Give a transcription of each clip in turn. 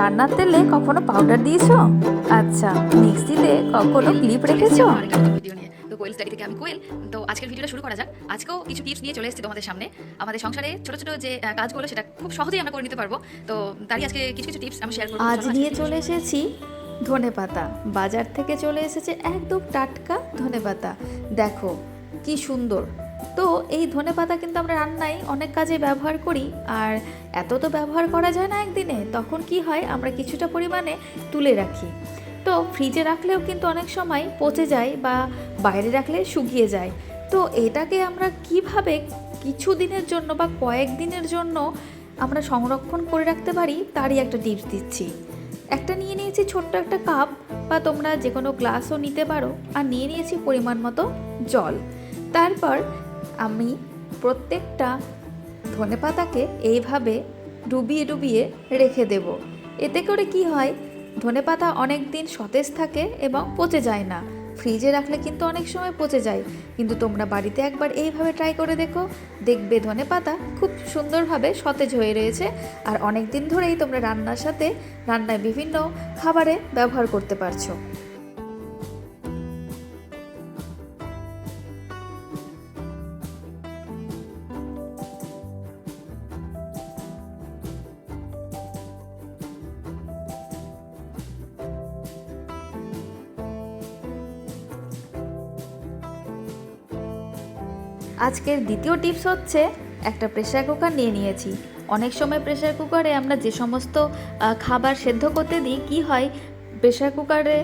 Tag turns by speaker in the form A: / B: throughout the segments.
A: রান্নার তেলে কখনো পাউডার দিয়েছ? আচ্ছা মিক্সিতে কখনো ক্লিপ রেখেছো?
B: তো কোয়েল স্টাডি থেকে আমি কোয়েল। তো আজকের ভিডিওটা শুরু করা যাক। আজকেও কিছু টিপস নিয়ে চলে এসেছি তোমাদের সামনে। আমাদের সংসারে ছোট ছোট যে কাজগুলো সেটা খুব সহজেই আমরা করে নিতে পারব। তো তারই আজকে কিছু কিছু টিপস আমি শেয়ার করব।
A: আজ নিয়ে চলে এসেছি ধনে পাতা। বাজার থেকে চলে এসেছে একদম টাটকা ধনে পাতা। দেখো কি সুন্দর। তো এই ধনে পাতা কিন্তু আমরা রান্নায় অনেক কাজে ব্যবহার করি, আর এত তো ব্যবহার করা যায় না একদিনে, তখন কি হয় আমরা কিছুটা পরিমাণে তুলে রাখি। তো ফ্রিজে রাখলেও কিন্তু অনেক সময় পচে যায় বা বাইরে রাখলে শুকিয়ে যায়। তো এটাকে আমরা কীভাবে কিছু দিনের জন্য বা কয়েক দিনের জন্য আমরা সংরক্ষণ করে রাখতে পারি, তারই একটা টিপস দিচ্ছি। একটা নিয়ে নিয়েছি ছোট্ট একটা কাপ বা তোমরা যে কোনো গ্লাসও নিতে পারো, আর নিয়ে নিয়েছি পরিমাণ মতো জল। তারপর আমি প্রত্যেকটা ধনে পাতাকে এইভাবে ডুবিয়ে ডুবিয়ে রেখে দেব। এতে করে কি হয় ধনে পাতা অনেক দিন সতেজ থাকে এবং পচে যায় না। ফ্রিজে রাখলে কিন্তু অনেক সময় পচে যায়। কিন্তু তোমরা বাড়িতে একবার এইভাবে ট্রাই করে দেখো, দেখবে ধনে পাতা খুব সুন্দরভাবে সতেজ হয়ে রয়েছে আর অনেক দিন ধরেই তোমরা রান্নার সাথে রান্নায় বিভিন্ন খাবারে ব্যবহার করতে পারছ। আজকের দ্বিতীয় টিপস হচ্ছে একটা প্রেশার কুকার নিয়ে নিয়েছি। অনেক সময় প্রেশার কুকারে আমরা যে সমস্ত খাবার সেদ্ধ করতে দিই, কি হয়? প্রেসার কুকারে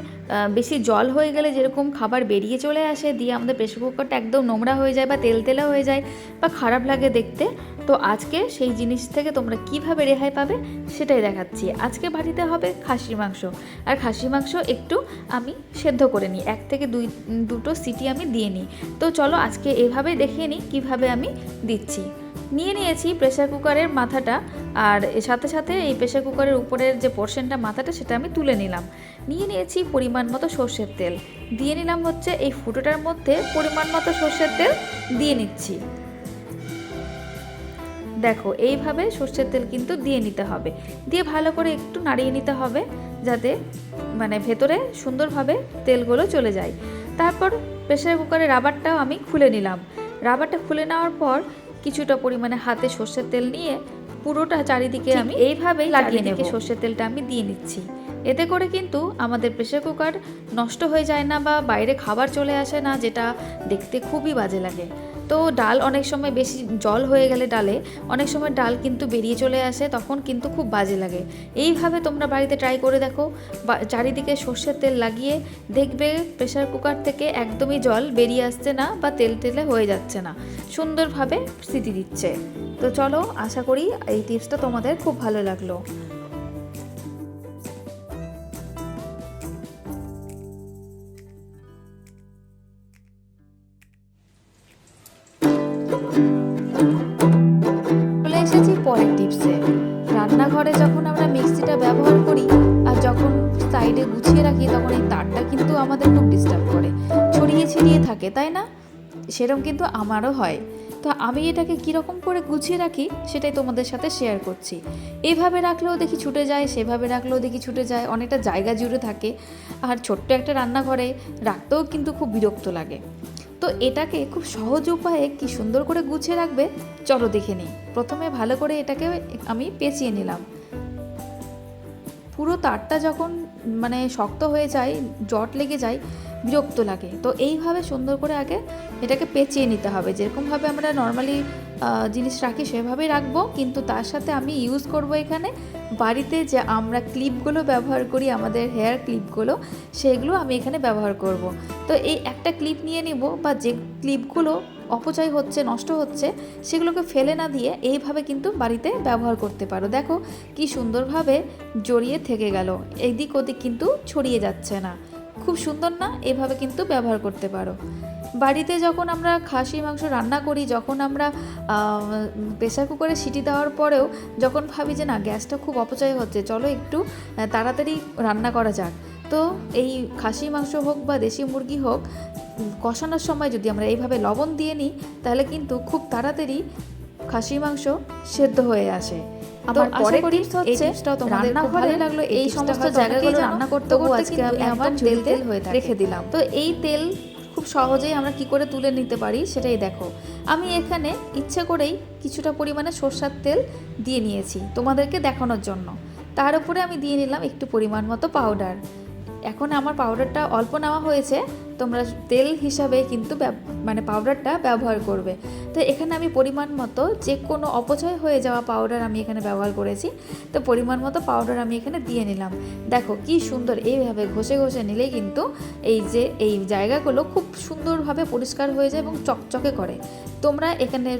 A: বেশি জল হয়ে গেলে যেরকম খাবার বেরিয়ে চলে আসে, দিয়ে আমাদের প্রেসার কুকারটা একদম নোংরা হয়ে যায় বা তেল তেলা হয়ে যায় বা খারাপ লাগে দেখতে। তো আজকে সেই জিনিস থেকে তোমরা কীভাবে রেহাই পাবে সেটাই দেখাচ্ছি। আজকে বাড়িতে হবে খাসির মাংস। আর খাসির মাংস একটু আমি সেদ্ধ করে নিই। এক থেকে দুই, দুটো সিটি আমি দিয়ে নিই। তো চলো আজকে এভাবে দেখিয়ে নিই কীভাবে আমি দিচ্ছি। নিয়ে নিয়েছি প্রেসার কুকারের মাথাটা আর সাথে সাথে এই প্রেসার কুকারের উপরের যে পোর্শনটা মাথাটা সেটা আমি তুলে নিলাম। নিয়ে নিয়েছি পরিমাণ মতো সর্ষের তেল। দিয়ে নিলাম হচ্ছে এই ফুটোটার মধ্যে পরিমাণ মতো সর্ষের তেল দিয়ে নিচ্ছি। দেখো, এইভাবে সর্ষের তেল কিন্তু দিয়ে নিতে হবে। দিয়ে ভালো করে একটু নাড়িয়ে নিতে হবে যাতে মানে ভেতরে সুন্দরভাবে তেলগুলো চলে যায়। তারপর প্রেসার কুকারের রাবারটাও আমি খুলে নিলাম। রাবারটা খুলে নেওয়ার পর কিছুটা পরিমাণে হাতে সর্ষের তেল নিয়ে পুরোটা চারিদিকে আমি এইভাবেই লাগিয়ে নেব। সর্ষের তেলটা আমি দিয়ে নিচ্ছি। এতে করে কিন্তু আমাদের প্রেশার কুকার নষ্ট হয়ে যায় না বা বাইরে খাবার চলে আসে না যেটা দেখতে খুবই বাজে লাগে। তো ডাল অনেক সময় বেশি জল হয়ে গেলে ডালে, অনেক সময় ডাল কিন্তু বেরিয়ে চলে আসে, তখন কিন্তু খুব বাজে লাগে। এইভাবে তোমরা বাড়িতে ট্রাই করে দেখো চারিদিকে সর্ষের তেল লাগিয়ে দেখবে প্রেসার কুকার থেকে একদমই জল বেরিয়ে আসছে না বা তেল তেলে হয়ে যাচ্ছে না। সুন্দরভাবে স্থিতি দিচ্ছে। তো চলো, আশা করি এই টিপসটা তোমাদের খুব ভালো লাগল। চলে এসেছি পরের টিপসে। রান্নাঘরে যখন আমরা মিক্সিটা ব্যবহার করি আর যখন সাইডে গুছিয়ে রাখি, তখন এই তারটা কিন্তু আমাদের খুব ডিস্টার্ব করে। ছড়িয়ে ছিড়িয়ে থাকে, তাই না? সেরকম কিন্তু আমারও হয়। তো আমি এটাকে কীরকম করে গুছিয়ে রাখি, সেটাই তোমাদের সাথে শেয়ার করছি। এইভাবে রাখলেও দেখি ছুটে যায়, সেভাবে রাখলেও দেখি ছুটে যায়, অনেকটা জায়গা জুড়ে থাকে। আর ছোট্ট একটা রান্নাঘরে রাখতেও কিন্তু খুব বিরক্ত লাগে। তো এটাকে খুব সহজ উপায়ে কি সুন্দর করে গুছিয়ে রাখবে? চলো দেখে নিই। প্রথমে ভালো করে এটাকে আমি পেঁচিয়ে নিলাম। পুরো তারটা যখন মানে শক্ত হয়ে যায়, জট লেগে যায়, বিরক্ত লাগে। তো এইভাবে সুন্দর করে আগে এটাকে পেঁচিয়ে নিতে হবে। যেরকমভাবে আমরা নর্মালি জিনিস রাখি সেভাবেই রাখব। কিন্তু তার সাথে আমি ইউজ করব এখানে। বাড়িতে যে আমরা ক্লিপগুলো ব্যবহার করি, আমাদের হেয়ার ক্লিপগুলো সেগুলো আমি এখানে ব্যবহার করব। তো এই একটা ক্লিপ নিয়ে নিব বা যে ক্লিপগুলো অপচয় হচ্ছে, নষ্ট হচ্ছে, সেগুলোকে ফেলে না দিয়ে এইভাবে কিন্তু বাড়িতে ব্যবহার করতে পারো। দেখো কি সুন্দরভাবে জড়িয়ে থেকে গেল। এদিক ওদিক কিন্তু ছড়িয়ে যাচ্ছে না। খুব সুন্দর না? এভাবে কিন্তু ব্যবহার করতে পারো। বাড়িতে যখন আমরা খাসি মাংস রান্না করি যখন আমরা প্রেসার কুকারে সিটি দেওয়ার পরেও যখন ভাবি যে না গ্যাসটা খুব অপচয় হচ্ছে চলো একটু তাড়াতাড়ি রান্না করা যাক। তো এই খাসি মাংস হোক বা দেশি মুরগি হোক কষানোর সময় যদি আমরা এইভাবে লবণ দিয়ে নিই তাহলে কিন্তু খুব তাড়াতাড়ি খাসি মাংস সেদ্ধ হয়ে আসে।
C: আমার
A: এই
C: হচ্ছে রান্না
A: ভালো লাগল। এই সমস্ত জায়গাগুলো রান্না করতে করতে কিন্তু
C: আমি আমার তেল
A: তেল তেল হয়ে
C: থাকে।
A: রেখে দিলাম। তো এই তেল খুব সহজেই আমরা কি করে তুলে নিতে পারি সেটাই দেখো। আমি এখানে ইচ্ছে করেই কিছুটা পরিমাণে সর্ষার তেল দিয়ে নিয়েছি তোমাদেরকে দেখানোর জন্য। তার উপরে আমি দিয়ে নিলাম একটু পরিমাণ মতো পাউডার এখন আমার পাউডারটা অল্প নেওয়া হয়েছে তোমরা তেল হিসাবে কিন্তু মানে পাউডারটা ব্যবহার করবে। তো এখানে আমি পরিমাণ মতো যে কোনো অপচয় হয়ে যাওয়া পাউডার আমি এখানে ব্যবহার করেছি, তো পরিমাণ মতো পাউডার আমি এখানে দিয়ে নিলাম। দেখো কি সুন্দর, এইভাবে ঘষে ঘষে নিলেই কিন্তু এই যে, এই জায়গাগুলো খুব সুন্দরভাবে পরিষ্কার হয়ে যায় এবং চকচকে করে। তোমরা এখানে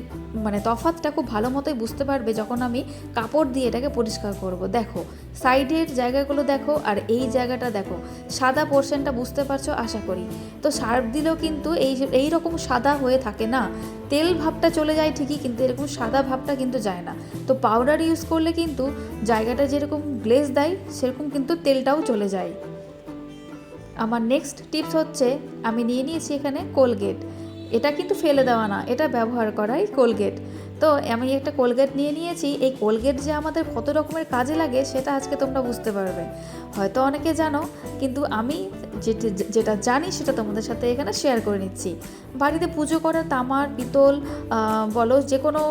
A: মানে তফাতটা খুব ভালো মতোই বুঝতে পারবে যখন আমি কাপড় দিয়ে এটাকে পরিষ্কার করব। দেখো সাইডের জায়গাগুলো দেখো আর এই জায়গাটা দেখো, সাদা পোর্শনটা বুঝতে পারছ? আশা করি। তো সার্ফ দিলেও কিন্তু এই এই রকম সাদা হয়ে থাকে না, তেল ভাবটা চলে যায় ঠিকই, কিন্তু এরকম সাদা ভাবটা কিন্তু যায় না। তো পাউডার ইউজ করলে কিন্তু জায়গাটা যেরকম গ্লেজ দেয়, সেরকম কিন্তু তেলটাও চলে যায়। আমার নেক্সট টিপস হচ্ছে, আমি নিয়ে নিয়েছি এখানে কোলগেট এটা কিন্তু ফেলে দেওয়া না, এটা ব্যবহার করাই কোলগেট তো আমি একটা কোলগেট নিয়ে নিয়েছি, এই কোলগেট যে আমাদের কত রকমের কাজে লাগে, সেটা আজকে তোমরা বুঝতে পারবে। হয়তো অনেকে জানো, কিন্তু আমি যেটা যেটা জানি সেটা তোমাদের সাথে এখানে শেয়ার করে নিচ্ছি। বাড়িতে পুজো করা তামার, পিতল বলো যে কোনো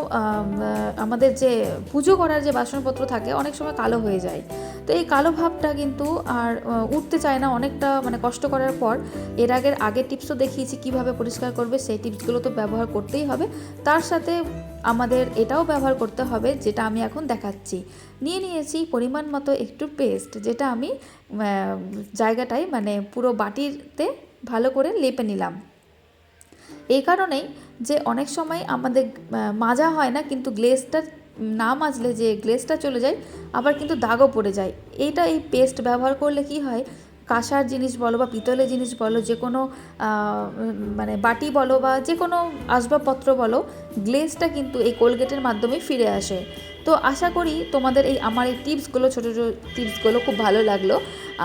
A: আমাদের যে পুজো করার যে বাসনপত্র থাকে, অনেক সময় কালো হয়ে যায়। তো এই কালো ভাবটা কিন্তু আর উঠতে চায় না অনেকটা মানে কষ্ট করার পর। এর আগের আগের টিপসও দেখিয়েছি কীভাবে পরিষ্কার করবে, সেই টিপসগুলো তো ব্যবহার করতেই হবে। তার সাথে আমাদের এটাও ব্যবহার করতে হবে, যেটা আমি এখন দেখাচ্ছি। নিয়ে নিয়েছি পরিমাণ মতো একটু পেস্ট যেটা আমি জায়গাটায় মানে পুরো বাটিতে ভালো করে লেপে নিলাম। এই কারণেই যে অনেক সময় আমাদের মাজা হয় না, কিন্তু গ্লেজটা না মাজলে যে গ্লেজটা চলে যায়, আবার কিন্তু দাগও পড়ে যায়। এইটা এই পেস্ট ব্যবহার করলে কি হয়? কাঁসার জিনিস বলো বা পিতলের জিনিস বলো, যে কোনো মানে বাটি বলো বা যে কোনো আসবাবপত্র বলো গ্লেজটা কিন্তু এই কোলগেটের মাধ্যমে ফিরে আসে। তো আশা করি তোমাদের এই আমার এই টিপসগুলো, ছোটো ছোটো টিপসগুলো খুব ভালো লাগল।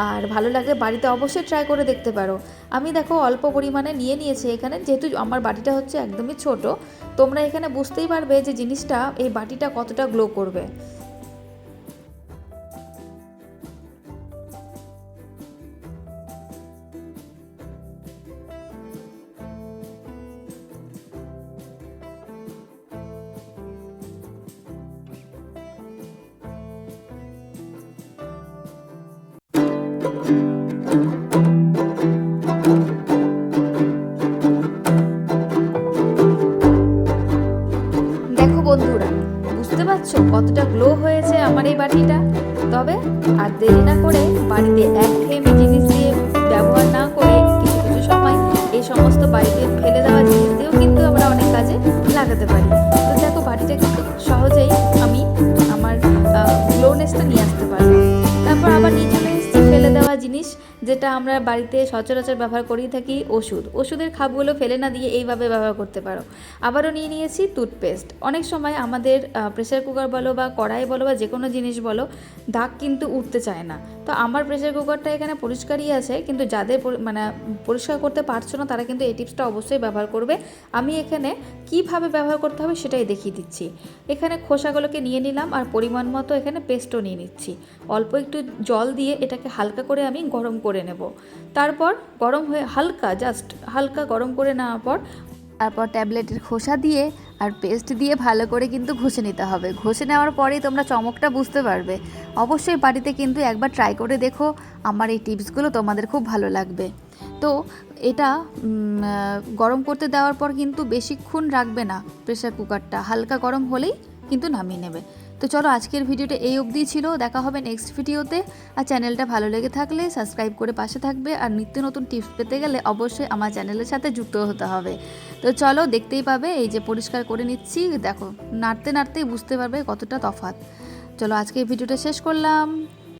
A: আর ভালো লাগলে বাড়িতে অবশ্যই ট্রাই করে দেখতে পারো। আমি দেখো অল্প পরিমাণে নিয়ে নিয়েছি এখানে, যেহেতু আমার বাটিটা হচ্ছে একদমই ছোট তোমরা এখানে বুঝতেই পারবে যে জিনিসটা এই বাটিটা কতটা গ্লো করবে। দেখো কতটা গ্লো হয়েছে আমার এই বাটিটা তবে আর দেরি না করে বাড়িতে একঘেয়েমি আমরা বাড়িতে সচরাচর ব্যবহার করেই থাকি ওষুধ। ওষুধের খাপগুলো ফেলে না দিয়ে এইভাবে ব্যবহার করতে পারো। আবারও নিয়ে নিয়েছি টুথপেস্ট। অনেক সময় আমাদের প্রেশার কুকার বলো বা কড়াই বলো বা যে কোনো জিনিস বলো, দাগ কিন্তু উঠতে চায় না। তো আমার প্রেসার কুকারটা এখানে পরিষ্কারই আছে, কিন্তু যাদের মানে পরিষ্কার করতে পারছ না, তারা কিন্তু এই টিপসটা অবশ্যই ব্যবহার করবে। আমি এখানে কীভাবে ব্যবহার করতে হবে সেটাই দেখিয়ে দিচ্ছি। এখানে খোসাগুলোকে নিয়ে নিলাম আর পরিমাণ মতো এখানে পেস্টও নিয়ে নিচ্ছি। অল্প একটু জল দিয়ে এটাকে হালকা করে আমি গরম করে নেব। তারপর গরম হয়ে হালকা জাস্ট হালকা গরম করে নেওয়ার পর, তারপর ট্যাবলেটের খোসা দিয়ে আর পেস্ট দিয়ে ভালো করে কিন্তু ঘষে নিতে হবে। ঘষে নেওয়ার পরেই তোমরা চমকটা বুঝতে পারবে। অবশ্যই বাড়িতে কিন্তু একবার ট্রাই করে দেখো, আমার এই টিপসগুলো তোমাদের খুব ভালো লাগবে। তো এটা গরম করতে দেওয়ার পর কিন্তু বেশিক্ষণ রাখবে না প্রেশার কুকারটা। হালকা গরম হলেই কিন্তু নামিয়ে নেবে। তো চলো আজকের ভিডিওটা এই অবধি ছিল। দেখা হবে নেক্সট ভিডিওতে। আর চ্যানেলটা ভালো লেগে থাকলে সাবস্ক্রাইব করে পাশে থাকবে। আর নিত্য নতুন টিপস পেতে গেলে অবশ্যই আমার চ্যানেলের সাথে যুক্ত হতে হবে। তো চলো দেখতেই পাবে, এই যে পরিষ্কার করে নিচ্ছি। দেখো, নাড়তে নাড়তেই বুঝতে পারবে কতটা তফাত চলো আজকে ভিডিওটা শেষ করলাম।